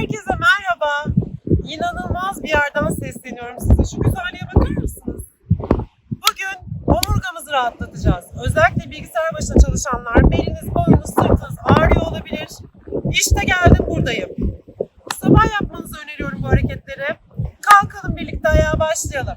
Herkese merhaba. İnanılmaz bir yerden sesleniyorum size. Şu güzelliğe bakar mısınız? Bugün omurgamızı rahatlatacağız. Özellikle bilgisayar başında çalışanlar beliniz, boynunuz, sırtınız ağrıyor olabilir. İşte geldim buradayım. Sabah yapmanızı öneriyorum bu hareketleri. Kalkalım birlikte ayağa başlayalım.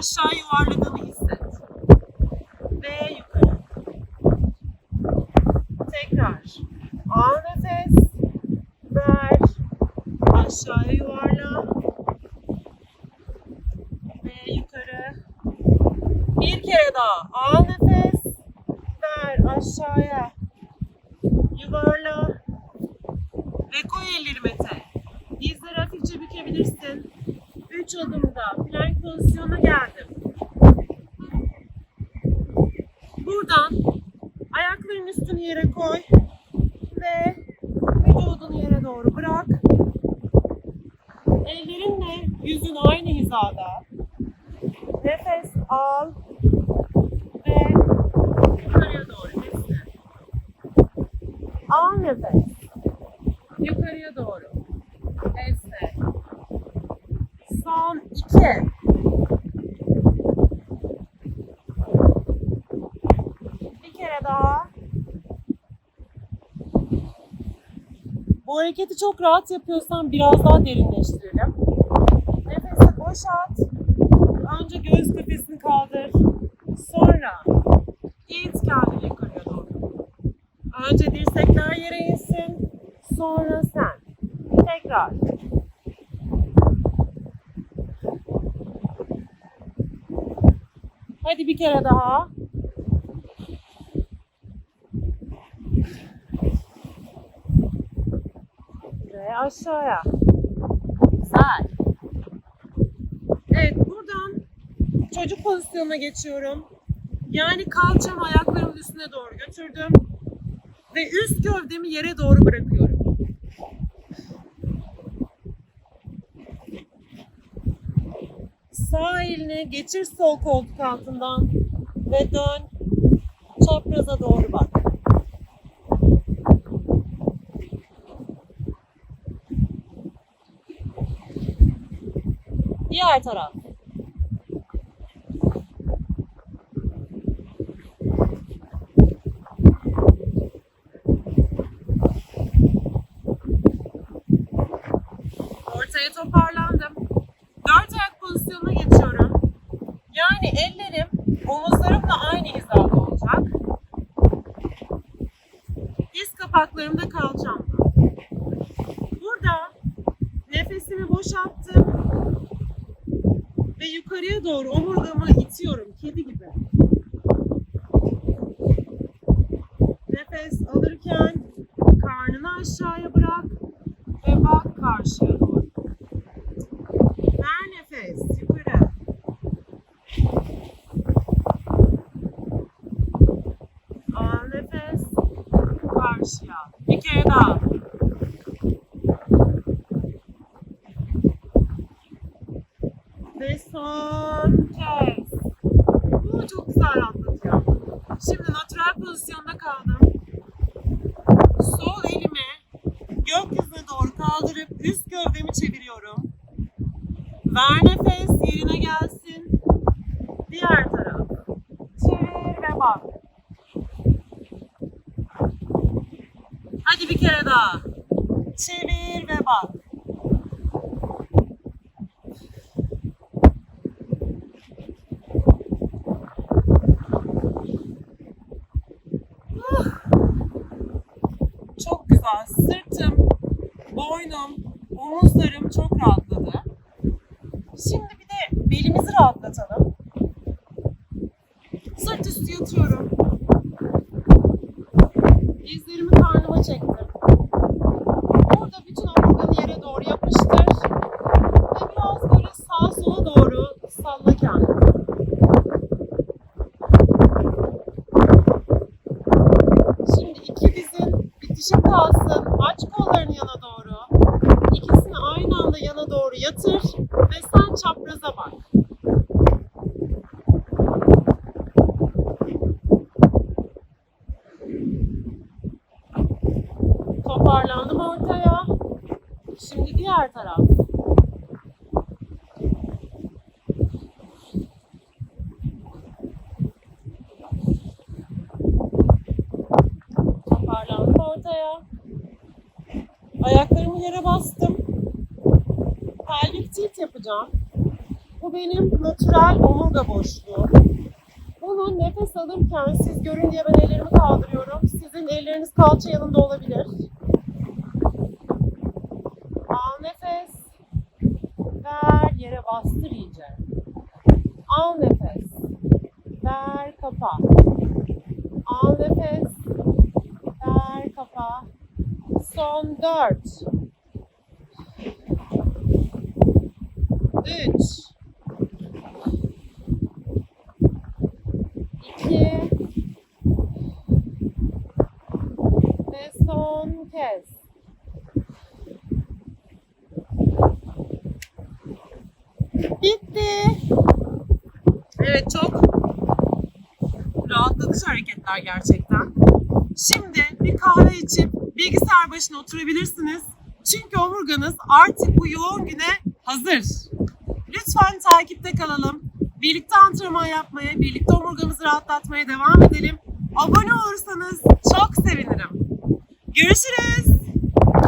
Aşağı yuvarladığını hisset. Ve yukarı. Tekrar. Al nefes. Ver. Aşağıya yuvarla. Ve yukarı. Bir kere daha. Al nefes. Ver aşağıya. Yuvarla. Ve koy elleri mete. Dizleri hafifçe bükebilirsin. Üç adımda plank pozisyona geldim. Buradan ayakların üstünü yere koy. Ve vücudunu yere doğru bırak. Ellerinle yüzün aynı hizada. Nefes al ve yukarıya doğru esne. Al nefes. Yukarıya doğru. Esne. Son iki. Bir kere daha. Bu hareketi çok rahat yapıyorsan biraz daha derinleştirelim. Nefesi boşalt. Önce göğüs kafesini kaldır. Sonra it kendini yukarıya doğru. Önce dirsekler yere insin. Sonra sen. Tekrar. Hadi bir kere daha. Ve aşağıya. Güzel. Evet buradan çocuk pozisyonuna geçiyorum. Yani kalçamı ayaklarımın üstüne doğru götürdüm. Ve üst gövdemi yere doğru bırakıyorum. Sağ elini geçir sol koltuk altından ve dön. Çapraza doğru bak. Diğer taraf. Ortaya toparlandım. Dört ayak pozisyonuna geçiyorum. Yani ellerim omuzlarımla aynı hizada olacak. Diz kapaklarım da doğru omurgamı itiyorum kedi gibi. Nefes alırken karnını aşağıya bırak ve bak karşıya doğru. Ver nefes yukarı. Al nefes karşıya. Bir kere daha. Ve son kez. Bu çok güzel rahatlatıyor. Şimdi natural pozisyonda kaldım. Sol elimi gökyüzüne doğru kaldırıp üst gövdemi çeviriyorum. Ver nefes yerine gelsin. Diğer taraf. Çevir ve bak. Hadi bir kere daha. Çevir ve bak. Uh. Çok güzel. Sırtım, boynum, omuzlarım çok rahatladı. Şimdi bir de belimizi rahatlatalım. Sırt üstü yatıyorum. Dizlerimi karnıma çektim. Yatır ve sen çapraza bak. Toparlandım ortaya. Şimdi diğer taraf. Toparlandım ortaya. Ayaklarımı yere bastım. Pelvik tilt yapacağım. Bu benim natürel omurga boşluğu. Bunu nefes alırken siz görün diye ben ellerimi kaldırıyorum. Sizin elleriniz kalça yanında olabilir. Al nefes. Ver yere bastır iyice. Al nefes. Ver kapa. Al nefes. Ver kapa. Son dört. Üç. İki. Ve son kez. Bitti. Evet çok rahatlatıcı hareketler gerçekten. Şimdi bir kahve içip bilgisayar başına oturabilirsiniz. Çünkü omurganız artık bu yoğun güne hazır. Lütfen takipte kalalım. Birlikte antrenman yapmaya, birlikte omurgamızı rahatlatmaya devam edelim. Abone olursanız çok sevinirim. Görüşürüz.